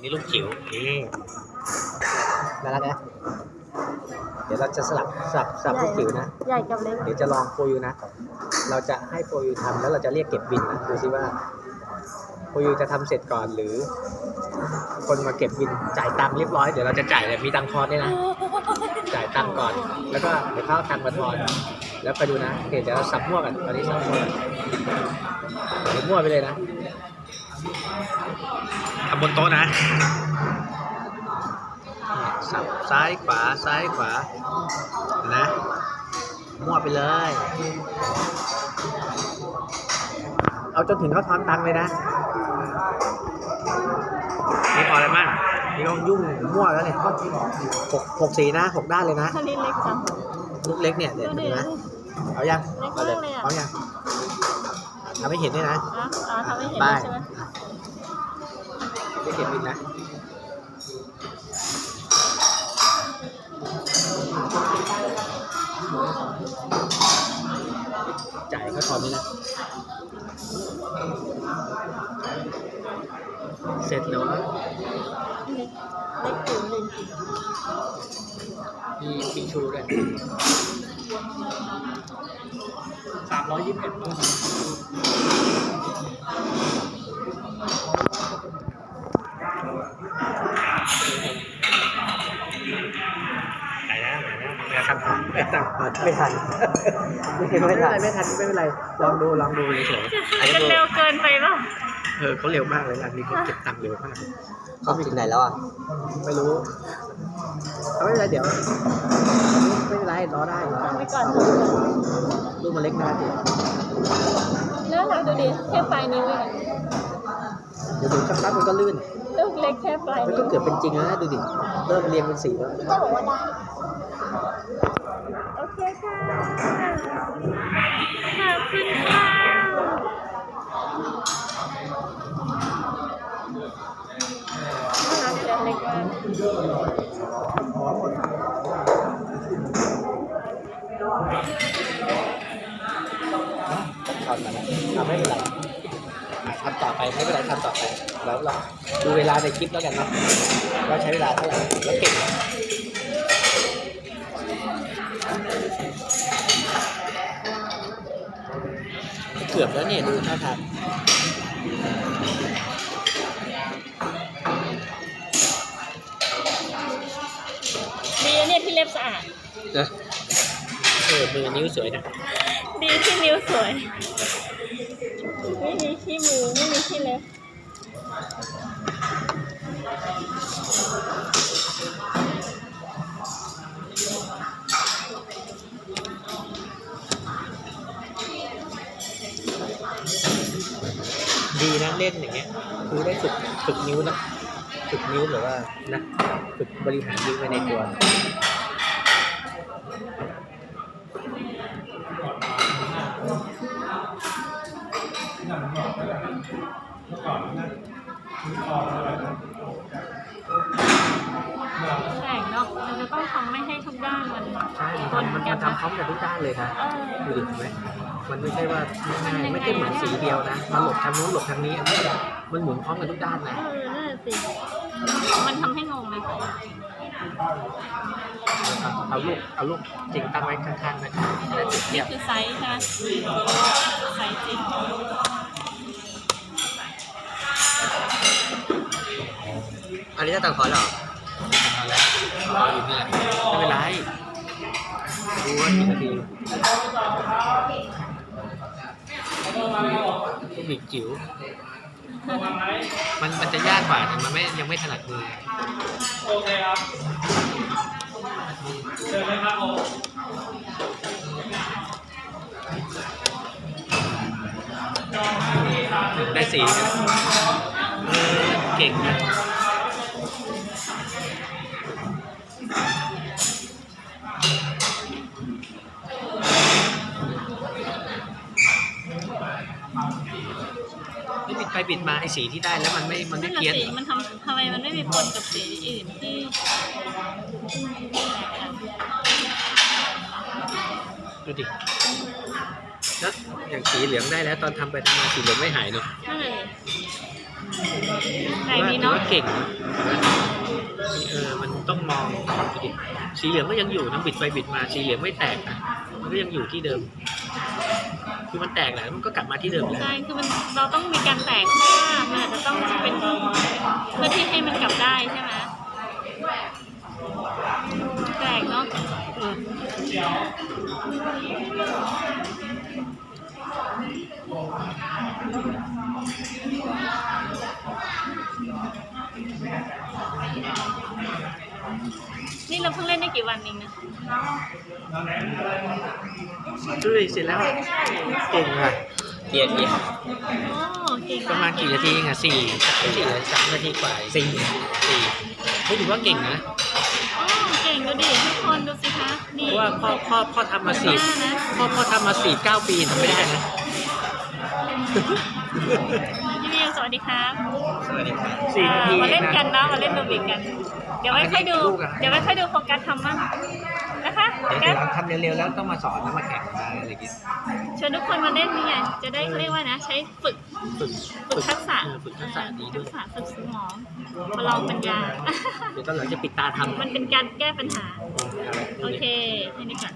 นนี้ลูกจิ๋วนี่น่ารักนะเดี๋ยวเราจะสลับสลับสลับลูกจิ๋วนะ ใหญ่กับเล็กเดี๋ยวจะลองโฟยูนะ เราจะให้โฟยูทำแล้วเราจะเรียกเก็บบินนะดูซิว่าโฟยูจะทำเสร็จก่อนหรือ คนมาเก็บบินจ่ายตังค์เรียบร้อยเดี๋ยวเราจะจ่ายเลยมีตังค์ทอนด้วยนะ จ่ายตังค์ก่อน แล้วก็เดี๋ยวเขาเอาตังค์มาทอน แล้วไปดูนะโอเคเดี๋ยวเราสับมั่วกันตอนนี้สับมั่วกันเดี๋ยวมั่วไปเลยนะ ทำบนโต๊ะนะสับซ้ายขวาซ้ายขวา นะ มั่วไปเลย เอาจนถึงเขาทอนตังค์เลยนะนี่พออะไรมั่งนี่ต้องยุ่งมั่วแล้วเนี่ยหกหกสีนะหกด้านเลยนะอันนี้เล็กจังลูกเล็กเนี่ยเดี๋ยวดูดิดูนะเอายังเล็กเอาเลยมากเลยอะพร้อมยังทำให้เห็นด้วยนะอะอ๋อทำให้เห็นไปใช่ไหม ไม่เห็นวินนะจ่ายเขาทอนนี่นะ เสร็จแล้วนะเล็กเล็กจิ๋วเลยมีปิชูด้วยสามร้อยยี่สิบเอ็ด ไม่ทัน ไม่ทันไม่ทันไม่ทันไม่เป็นไร ลองดูลองดูเฉยๆอันนี้จะเร็วเกินไปเปล่าเออเขาเร็วมากเลยร้านนี้เขาเก็บตังค์เร็วมาก เขาถึงไหนแล้วอะไม่รู้เอาไม่เป็นไรเดี๋ยว ไม่เป็นไรรอได้รอทำได้ไปก่อนลูกมันเล็กนะสิน่ารักดูดิแค่ปลายนิ้วเองเดี๋ยวดูสักพักมันก็ลื่น ลูกเล็กแค่ปลายมันนิ้ก็วเกือบเป็นจริงแล้วนะดูดิ เริ่มเรียงเป็นสีแล้ว ก็บอกว่าได้ โอเคค่ะขอบคุณค่ะน่ารักและเล็กมากทำมาแล้วทำไม่เป็นไรอะทำต่อไปไม่เป็นไรทำต่อไป แล้วเราดูเวลาในคลิปแล้วกันเนาะว่าใช้เวลาเท่าไหร่แล้วเก็บ เกือบแล้วเนี่ยดูท่าทางดีนะเนี่ยที่เล็บสะอาด นะเออมือนิ้วสวยนะดีที่นิ้วสวย ไม่มีขี้มือไม่มีขี้เล็บ่นอย่างเงี้ยคือได้ฝึกฝึกนิ้วนะฝึกนิ้วหรือว่านะฝึกบริหารนิ้วไว้ในตัว แข่งเนาะมันจะต้องทำไม่ให้ทุกด้านมันใช่มันมันมันทำพร้อมกันทุกด้านเลยนะเออดูดิเห็นไหมมันไม่ใช่ว่าง่ายๆไม่ใช่เหมือนสีเดียวนะมาหลบทางนู้นหลบทางนี้อันนี้มันหมุนพร้อมกันทุกด้านนะเออนั่นนะสิมันทำให้งงเลยเอาเอาลูกเอาลูกจริงตั้งไว้ข้างๆนะครับแล้วจุดเทีนี่ยบคือไซส์ใช่ไหมไซส์จริงอันนี้จะตังคอร์สเหรอ เอาแล้วรออยู่นี่แหละไม่เป็นไรดูว่ากี่นาทีเทคนิคจิ๋วมันมันจะยากกว่าแต่มันไม่ยังไม่ถนัดมือได้สีนะเออเก่งนะนี่บิดไป บิดมาไอ้สีที่ได้แล้วมันไม่มันนั่ไม่นน่ะเพี้ยนสิเหรอมันทำทำไมมันไม่มีปนกับสีอื่นที่ดูดิแล้วอย่างสีเหลืองได้แล้วตอนทำไปทำมาสีเหลืองไม่หายเนาะนั่นเลยแปลกดีถือเนาะว่าเก่งนะเออมันต้องมองดูดิสีเหลืองก็ยังอยู่นะบิดไปบิดมาสีเหลืองไม่แตกนะมันก็ยังอยู่ที่เดิม คือมันแตกแหละแล้วมันก็กลับมาที่เดิมแหละใช่คือมันเราต้องมีการแตกเพราะว่ามันอาจจะต้องเป็นเพื่อที่ให้มันกลับได้ใช่ไหมแปลกเนาะ นี่เราเพิ่งเล่นได้กี่วันเองนะดูดิเสร็จแล้วเก่งว่ะเกียร์เกียร์โอ้เก่งประมาณกี่นาทีเองอะสี่สี่หรือสามนาทีกว่าสี่สี่ไม่ถือว่าเก่งนะโอ้เก่งดูดิทุกคนดูสิคะเพนี่ราะว่าพ่อพ่อพ่อทำมาสี่หน้านะพ่อพ่อทำมาสี่เก้าปีทำไม่ได้นะพี่มิ วสวัสดีครับสวัสดีครับสี่นาทีอ่ามาเล่นนะกันเนาะมาเล่นโรบิกกัน เดี๋ยวไว้ค่อยดูลูกอะเดี๋ยวไว้ค่อยดูโฟกัสทำมั่งนะคะโฟเดี๋ยวกัเดี๋สยวเราทำเร็วๆแล้วต้องมาสอนแล้วมาแข่งมาอะไรอย่างเงี้ยชวนทุกคนมาเล่นนี่ไงจะได้เขาเรียกว่านะ ใช้ฝึกฝึกฝึกทักษะเออฝึกทักษะดีด้วยทักษะฝึกสมองประลองปัญญาเดี๋ยวตอนหลังจะปิดตาทำมันเป็นการแก้ปัญหา โอเคแค่นี้ก่อน